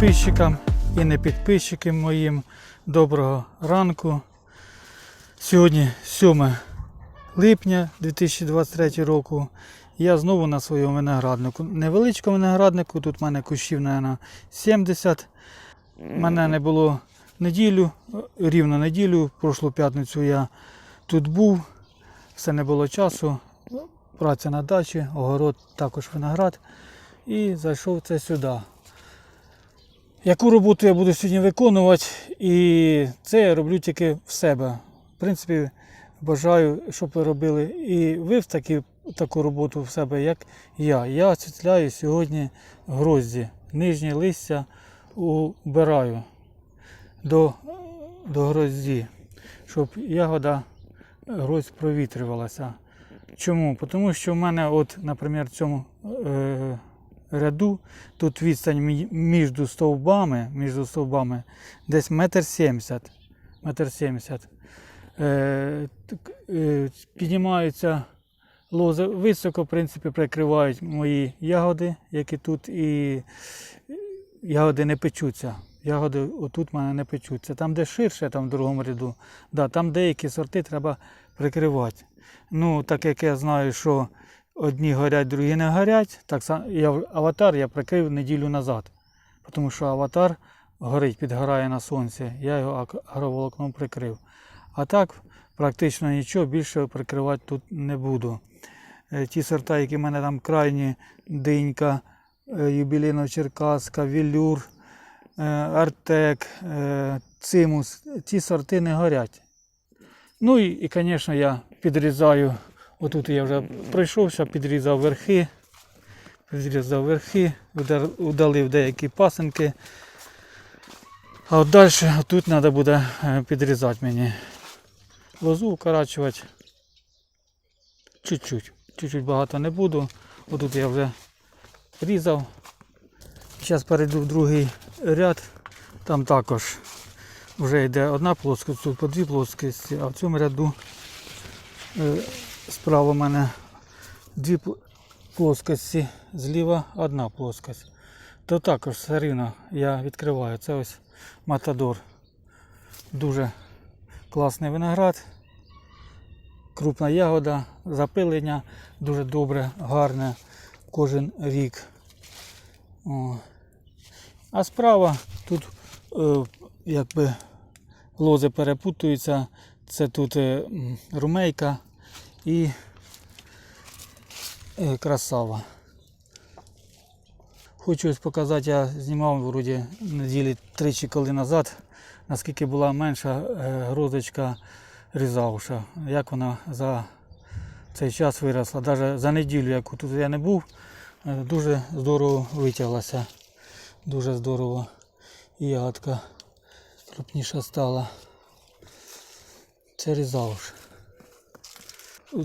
Підписчикам і не підписчикам моїм доброго ранку. Сьогодні 7 липня 2023 року. Я знову на своєму винограднику. Невеличкому винограднику, тут в мене кущів, мабуть, 70. Мене не було неділю, рівно неділю. Прошлу п'ятницю я тут був, все не було часу. Праця на дачі, огород, також виноград. І зайшов це сюди. Яку роботу я буду сьогодні виконувати, і це я роблю тільки в себе. В принципі, бажаю, щоб ви робили і ви в такі, таку роботу в себе, як я. Я освітляю сьогодні грозді. Нижнє листя убираю до, до грозді, щоб ягода гроздь провітрювалася. Чому? Тому що в мене, от, наприклад, в цьому е, ряду, тут відстань між стовбами, між стовбами десь метр сімдесят. Метр сімдесят. Е, е, піднімаються лози високо, в принципі, прикривають мої ягоди, які тут, і ягоди не печуться. Ягоди отут в мене не печуться. Там, де ширше, там в другому ряду, да, там деякі сорти треба прикривати. Ну, так як я знаю, що одні горять, другі не горять, так само я аватар я прикрив неділю назад. Тому що аватар горить, підгорає на сонці. Я його агроволокном прикрив. А так, практично нічого більше прикривати тут не буду. Е, Ті сорта, які в мене там крайні, динька, е, юбілейно черкаска, вілюр, е, артек, цимус, ті сорти не горять. Ну і, звісно, я підрізаю. Отут я вже пройшовся, підрізав верхи, підрізав верхи, удалив деякі пасенки. А от далі тут треба буде е, підрізати мені. Лозу укорачувати. Чуть-чуть. Чуть-чуть багато не буду. Отут я вже різав. Зараз перейду в другий ряд. Там також вже йде одна плоскость, тут по дві плоскості, а в цьому ряду е, справа в мене дві плоскості, зліва одна плоскость. То також все рівно я відкриваю. Це ось Матадор. Дуже класний виноград. Крупна ягода, запилення дуже добре, гарне кожен рік. О. А справа тут е, якби лози перепутуються. Це тут е, румейка і е, красава. Хочу ось показати, я знімав вроді неділі тричі коли назад, наскільки була менша е, грозочка різавша. Як вона за цей час виросла. Навіть за неділю, яку тут я не був, е, дуже здорово витяглася. Дуже здорово. І ягодка крупніша стала. Це різавш.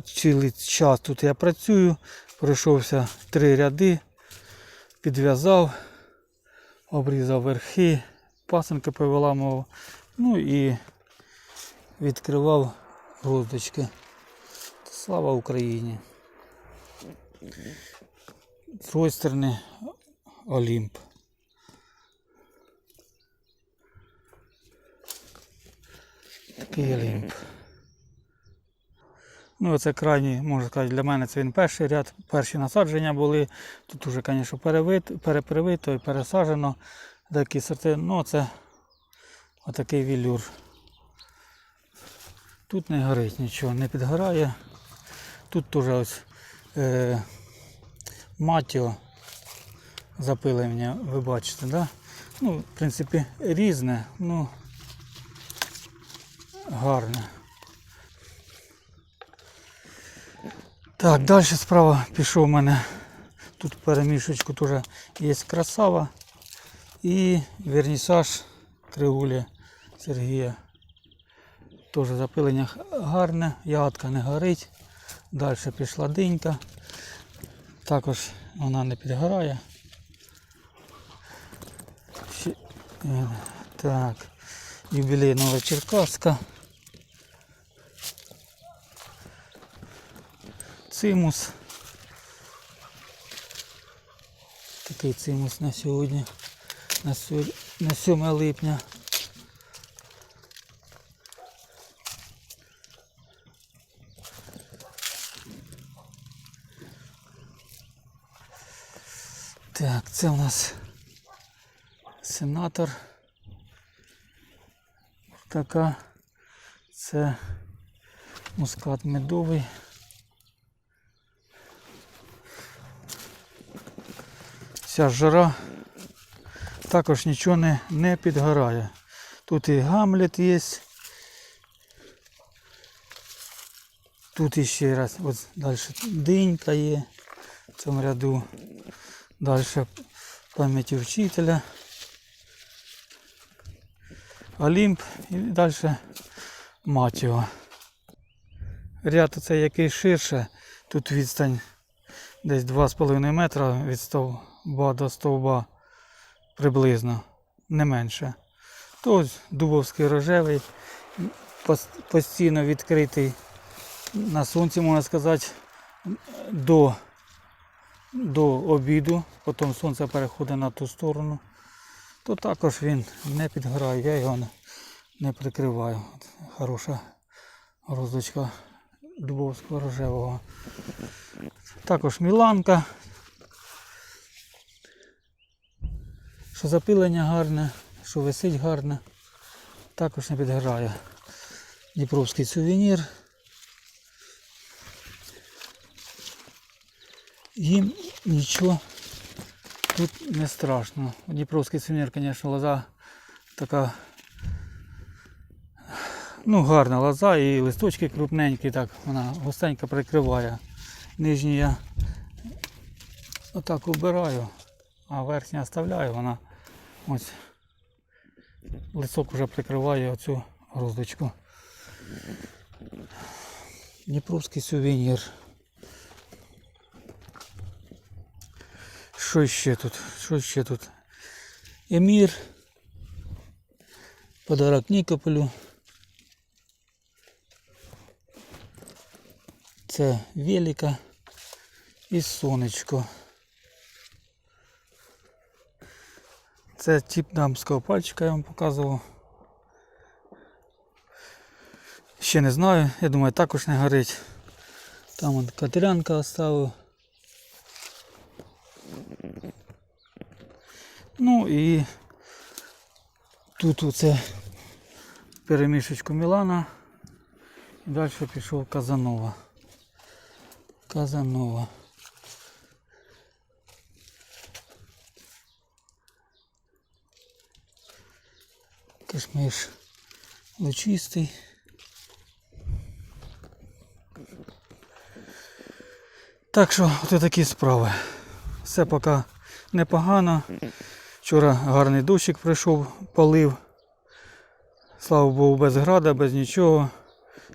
Цілий час тут я працюю, пройшовся три ряди, підв'язав, обрізав верхи, пасенки повиламував, ну і відкривав гроздочки. Слава Україні! З цієї сторони Олімп. Такий Олімп. Ну, оце крайній, можна сказати, для мене це він перший ряд, перші насадження були. Тут уже, звісно, перепривито і пересаджено. Деякі сорти, ну це отакий вілюр. Тут не горить нічого, не підгорає. Тут теж ось е, матіо запилення, ви бачите, да? Ну, в принципі, різне, ну гарне. Так, далі справа пішов у мене. Тут перемішечку теж є красава і вернісаж кривулі Сергія. Теж запилення гарне, ягодка не горить. Далі пішла динька. Також вона не підгорає. Е, Так, юбілейнова черкаска. Цимус. Такий цимус на сьогодні. на, сьо- на 7 липня. Так, це у нас сенатор. Така. Це мускат медовий. Вся жара також нічого не, не підгорає. Тут і гамлет є. Тут іще раз, от далі динька є в цьому ряду. Далі пам'яті вчителя. Олімп і далі мать його. Ряд оцей який ширше, тут відстань десь 2,5 метра від стовба до стовба приблизно, не менше. То дубовський рожевий, постійно відкритий на сонці, можна сказати, до, до обіду, потім сонце переходить на ту сторону, то також він не підграє, я його не, не прикриваю. Хороша роздочка дубовського рожевого. Також міланка. Що запилення гарне, що висить гарне, також не підграє. Дніпровський сувенір. Їм нічого тут не страшно. Дніпровський сувенір, звісно, лоза така ну, гарна лоза і листочки крупненькі, так вона густенько прикриває. Нижні я отак убираю, а верхня оставляю, вона ось лисок вже прикриває оцю роздочку. Дніпровський сувенір. Що ще тут? Що ще тут? Емір. Подарок Нікополю. Це велика і сонечко. Це тип дамського пальчика я вам показував. Ще не знаю, я думаю, також не горить. Там от катерянка оставив. Ну і тут оце перемішечку Мілана. Далі пішов Казанова. Казанова. Кишмиш лучистий. Так що, от такі справи. Все поки непогано. Вчора гарний дощик прийшов, полив. Слава Богу, без града, без нічого.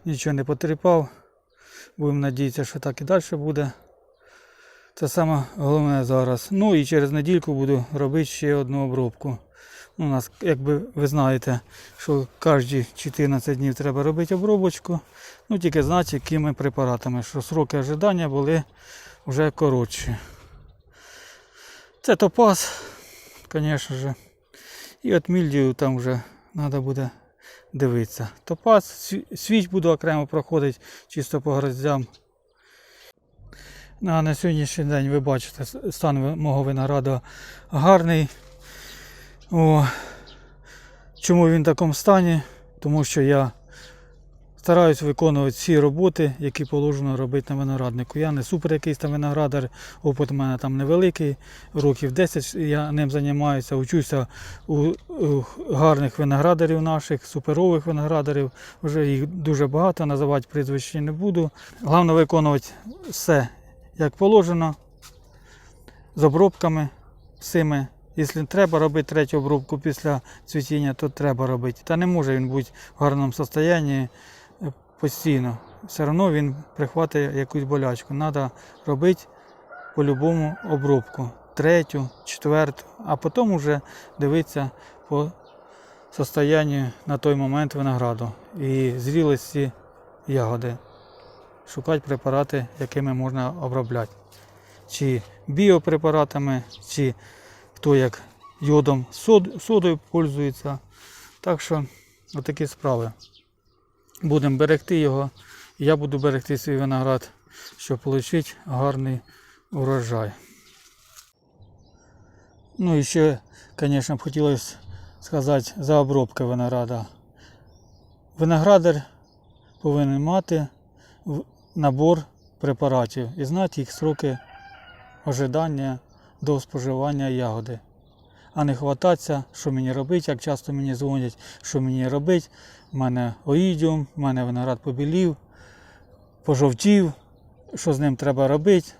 Нічого не потріпав. Будемо надіятися, що так і далі буде. Це саме головне зараз. Ну і через недільку буду робити ще одну обробку. У нас, якби ви знаєте, що кожні 14 днів треба робити обробочку. Ну тільки знати, якими препаратами, що сроки ожидання були вже коротші. Це топаз, звісно ж. І от мільдію там вже треба буде дивитися. Топаз, свіч буду окремо проходити чисто по гроздям. Ну, А на сьогоднішній день ви бачите, стан мого винограду гарний. О, чому він в такому стані? Тому що я стараюсь виконувати всі роботи, які положено робити на винограднику. Я не супер якийсь там виноградар, опит у мене там невеликий, років 10 я ним займаюся, учуся у, гарних виноградарів наших, суперових виноградарів. Вже їх дуже багато, називати прізвища не буду. Головне виконувати все як положено, з обробками всіми. Якщо треба робити третю обробку після цвітіння, то треба робити. Та не може він бути в гарному стані е, постійно. Все одно він прихватить якусь болячку. Треба робити по-любому обробку. Третю, четверту, а потім вже дивитися по состоянню на той момент винограду і зрілості ягоди. Шукати препарати, якими можна обробляти. Чи біопрепаратами, чи хто як йодом, сод, содою пользується. Так що отакі справи. Будемо берегти його. Я буду берегти свій виноград, щоб отримати гарний урожай. Ну і ще, звісно, б хотілося сказати за обробки винограда. Виноградар повинен мати набор препаратів і знати їх сроки ожидання до споживання ягоди. А не хвататися, що мені робити, як часто мені дзвонять, що мені робити. У мене оїдіум, в мене виноград побілів, пожовтів, що з ним треба робити.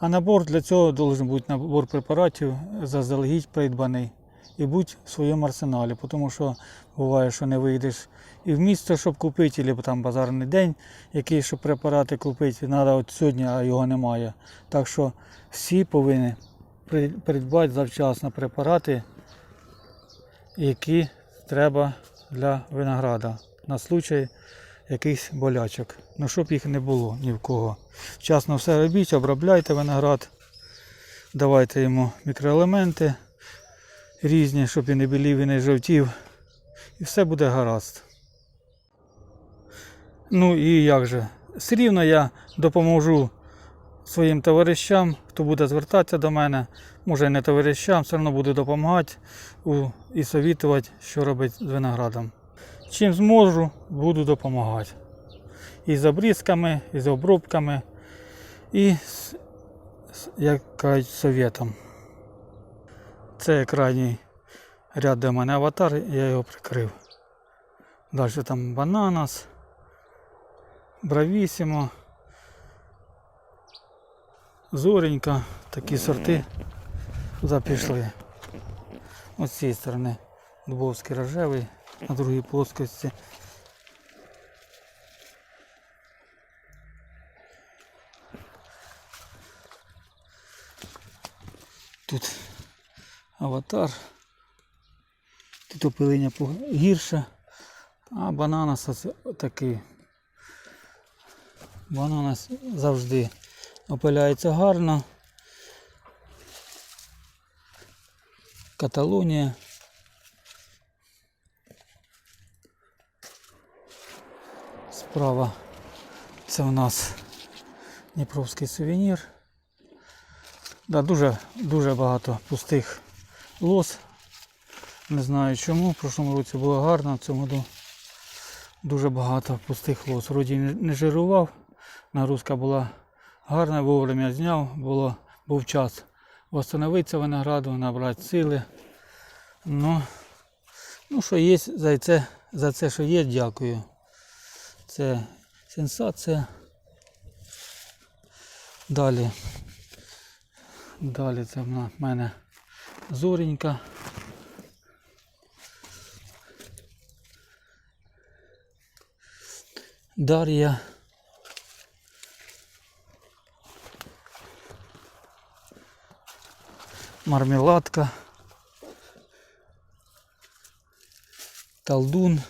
А набор для цього має бути набор препаратів заздалегідь придбаний і будь в своєму арсеналі, тому що буває, що не вийдеш і в місто, щоб купити, або там базарний день, який щоб препарати купити, треба от сьогодні, а його немає. Так що всі повинні придбати завчасно препарати, які треба для винограда на случай якихось болячок. Ну, щоб їх не було ні в кого. Вчасно все робіть, обробляйте виноград, давайте йому мікроелементи різні, щоб він не білів і не жовтів. І все буде гаразд. Ну і як же? Все рівно я допоможу своїм товаришам, хто буде звертатися до мене, може і не товаришам, все одно буду допомагати і совітувати, що робити з виноградом. Чим зможу, буду допомагати. І з обрізками, і з обробками, і з, як кажуть, совєтом. Це крайній ряд, в мене аватар, я його прикрив. Далі там бананас, бравісімо, зоренька, такі сорти туди пішли. Ось з цієї сторони Дубовський рожевий, на другій плоскості. Тут аватар. Тут опилення гірше, а бананас такий. Бананас завжди опиляється гарно. Каталонія. Справа це у нас Дніпровський сувенір. Да, дуже, дуже багато пустих лос. Не знаю чому. В прошлому році було гарно, в цьому году дуже багато пустих лос. Вроді не жирував, нагрузка була гарна, вовремя зняв, було, був час восстановитися винограду, набрати сили. Ну, ну що є, за це, за це, що є, дякую. Це сенсація. Далі. Далі це в мене зоренька. Дар'я. Мармеладка. Талдун.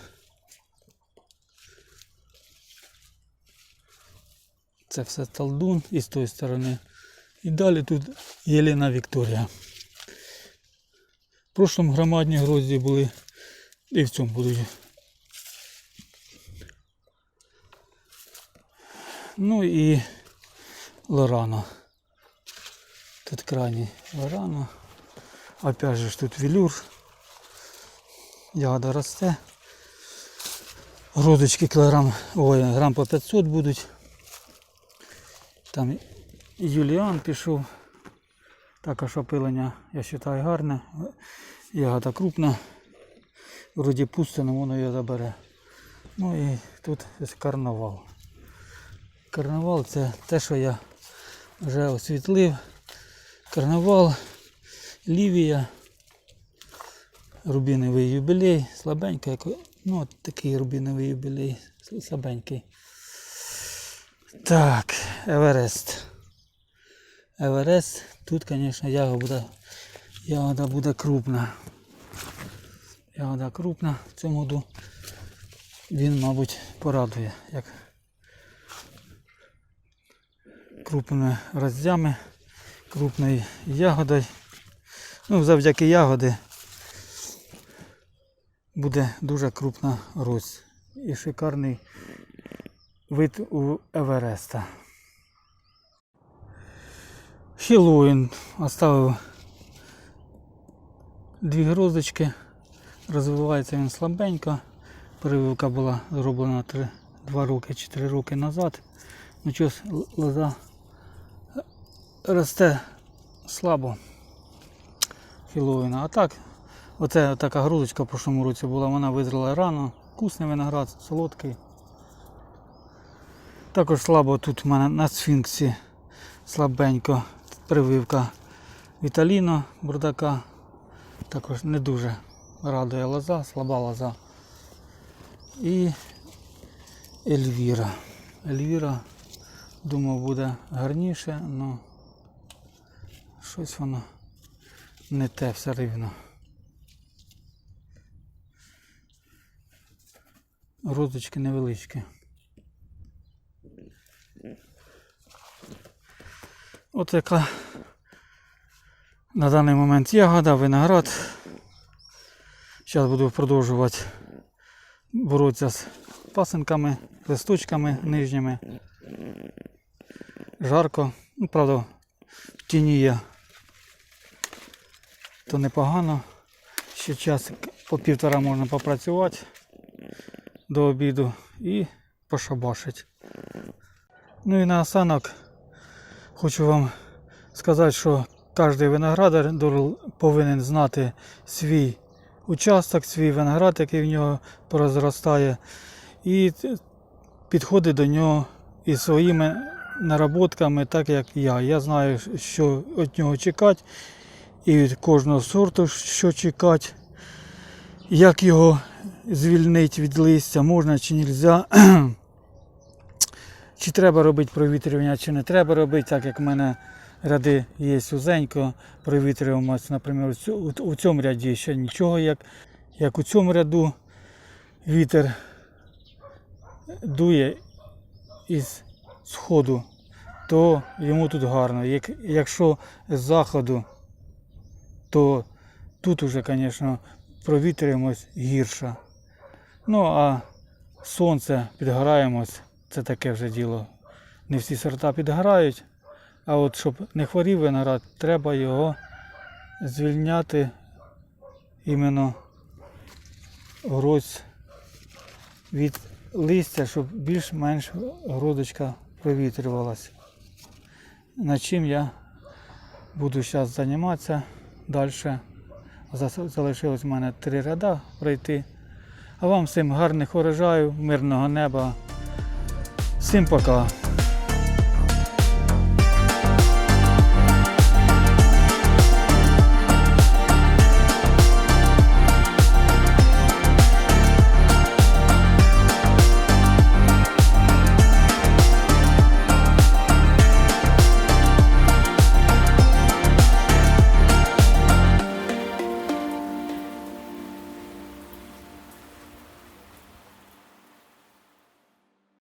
Це все талдун і з тої сторони. І далі тут Єлена Вікторія. В прошлому громадні грозді були і в цьому будуть. Ну і Лорано. Тут крайній Лорано. Опять же тут велюр. Ягода росте. Грозочки кілограм, ой, грам по 500 будуть. Там Юліан пішов. Також опилення, я вважаю, гарне. Ягода крупна. Вроді пусто, але воно її забере. Ну і тут карнавал. Карнавал це те, що я вже освітлив. Карнавал, Лівія, рубіновий юбілей, слабенький, як- ну от такий рубіновий юбілей, слабенький. Так, Еверест. Еверест. Тут, звісно, ягода ягода буде крупна. Ягода крупна. В цьому году він, мабуть, порадує, як крупними роззями, крупною ягодою. Ну, завдяки ягоди буде дуже крупна рось. І шикарний вид у Евереста. Хіллоуін оставив дві грозочки. Розвивається він слабенько. Прививка була зроблена 3, 2 роки чи 3 роки назад. Ну л- лоза росте слабо Хіллоуіна. А так, оце така грудочка в прошлому році була, вона визріла рано. Вкусний виноград, солодкий. Також слабо тут в мене на сфінксі слабенько прививка Віталіно бурдака. Також не дуже радує лоза, слаба лоза. І Ельвіра. Ельвіра, думав, буде гарніше, але щось воно не те все рівно. Розочки невеличкі. От яка на даний момент ягода, виноград. Зараз буду продовжувати боротися з пасинками, листочками нижніми. Жарко. Ну, правда, в тіні є. То непогано. Ще час по півтора можна попрацювати до обіду і пошабашить. Ну і наостанок хочу вам сказати, що кожен виноградар повинен знати свій участок, свій виноград, який в нього прозростає, і підходить до нього із своїми наработками, так як я. Я знаю, що від нього чекати, і від кожного сорту, що чекати, як його звільнити від листя, можна чи не можна. Чи треба робити провітрювання, чи не треба робити, так як в мене ряди є узенько, провітрюємося, наприклад, у цьому ряді ще нічого, як, як у цьому ряду вітер дує із сходу, то йому тут гарно. Як, якщо з заходу, то тут уже, звісно, провітрюємось гірше. Ну а сонце підгораємось, це таке вже діло. Не всі сорта підгорають. А от щоб не хворів виноград, треба його звільняти іменно гроз від листя, щоб більш-менш гродочка провітрювалася. Над чим я буду зараз займатися далі. Залишилось в мене три ряда пройти. А вам всім гарних урожаю, мирного неба. Всім пока.